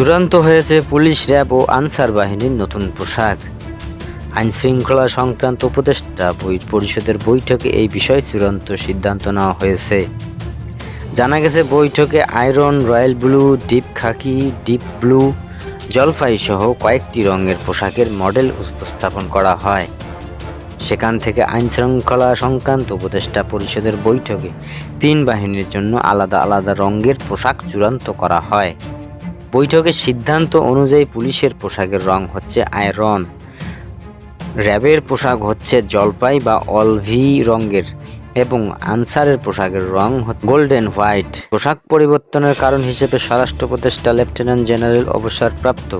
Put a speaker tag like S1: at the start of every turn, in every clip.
S1: চূড়ান্ত হয়েছে police RAB ও answer বাহিনীর নতুন পোশাক। আইন শৃঙ্খলা সংক্রান্ত উপদেষ্টা পরিষদের বৈঠকে এই বিষয়ে চূড়ান্ত সিদ্ধান্ত নেওয়া হয়েছে। জানা গেছে, বৈঠকে iron, royal blue, deep khaki, deep blue জলপাই সহ কয়েকটি রঙের পোশাকের মডেল উপস্থাপন করা হয়। সেখান থেকে আইন শৃঙ্খলা সংক্রান্ত উপদেষ্টা পরিষদের বৈঠকে তিন বাহিনীর জন্য আলাদা আলাদা রঙের পোশাক চূড়ান্ত করা হয়। বৈঠকের সিদ্ধান্ত অনুযায়ী পুলিশের পোশাকের রং হচ্ছে আয়রন। র্যাবের পোশাক হচ্ছে জলপাই বা অলভি রঙের এবং আনসারের পোশাকের রং গোল্ডেন হোয়াইট। পোশাক পরিবর্তনের কারণ হিসেবে স্বরাষ্ট্র উপদেষ্টা লেফটেন্যান্ট জেনারেল অবসরপ্রাপ্ত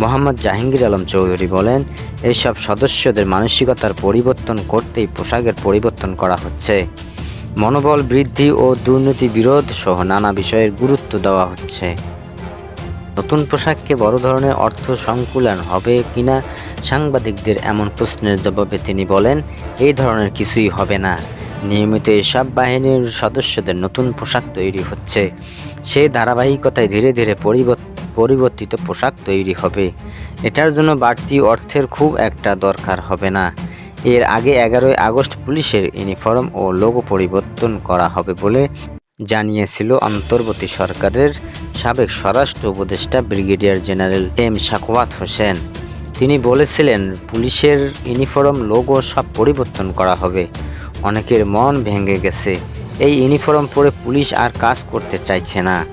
S1: মোহাম্মদ জাহাঙ্গীর আলম চৌধুরী বলেন এইসব সদস্যদের মানসিকতার পরিবর্তন করতেই পোশাকের পরিবর্তন করা হচ্ছে। মনোবল বৃদ্ধি ও দুর্নীতি বিরোধ সহ নানা বিষয়ের গুরুত্ব দেওয়া হচ্ছে। নতুন পোশাককে বড় ধরনের অর্থ সংকুলন হবে কিনা সাংবাদিকদের এমন প্রশ্নের জবাবে তিনি বলেন, এই ধরনের কিছুই হবে না। নিয়মিত এসব বাহিনীর সদস্যদের নতুন পোশাক তৈরি হচ্ছে। সেই ধারাবাহিকতায় ধীরে ধীরে পরিবর্ত- পরিবর্তিত পোশাক তৈরি হবে। এটার জন্য বাড়তি অর্থের খুব একটা দরকার হবে না। এর আগে এগারোই আগস্ট পুলিশের ইউনিফর্ম ও লোগো পরিবর্তন করা হবে বলে জানিয়েছিল অন্তর্বর্তী সরকারের সাবেক স্বরাষ্ট্র উপদেষ্টা brigadier general M Sakhawat Hossain. তিনি বলেছিলেন, পুলিশের ইউনিফর্ম, লোগো সব পরিবর্তন করা হবে। অনেকের মন ভেঙে গেছে। এই ইউনিফর্ম পরে পুলিশ আর কাজ করতে চাইছে না।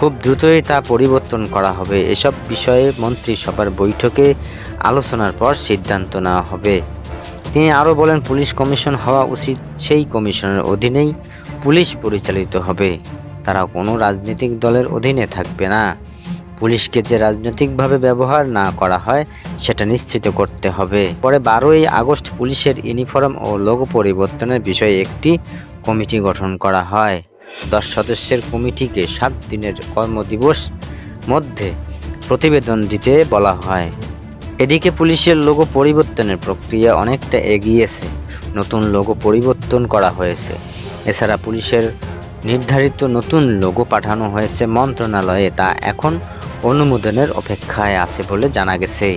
S1: খুব দ্রুতই তা পরিবর্তন করা হবে। এসব বিষয়ে মন্ত্রিসভার বৈঠকে আলোচনার পর সিদ্ধান্ত নেওয়া হবে। তিনি আরও বলেন, পুলিশ কমিশন হওয়া উচিত। সেই কমিশনের অধীনেই পুলিশ পরিচালিত হবে। তারা কোনো রাজনৈতিক দলের অধীনে থাকবে না। পুলিশকে যে রাজনৈতিকভাবে ব্যবহার না করা হয়, সেটা নিশ্চিত করতে হবে। পরে বারোই আগস্ট পুলিশের ইউনিফর্ম ও লোগো পরিবর্তনের বিষয়ে একটি কমিটি গঠন করা হয়। দশ সদস্যের কমিটিকে সাত দিনের কর্মদিবস মধ্যে প্রতিবেদন দিতে বলা হয়। এদিকে পুলিশের লোগো পরিবর্তনের প্রক্রিয়া অনেকটা এগিয়েছে। নতুন লোগো পরিবর্তন করা হয়েছে। এছাড়া পুলিশের নির্ধারিত নতুন লোগো পাঠানো হয়েছে মন্ত্রণালয়ে তা এখন অনুমোদনের অপেক্ষায় আছে বলে জানা গেছে।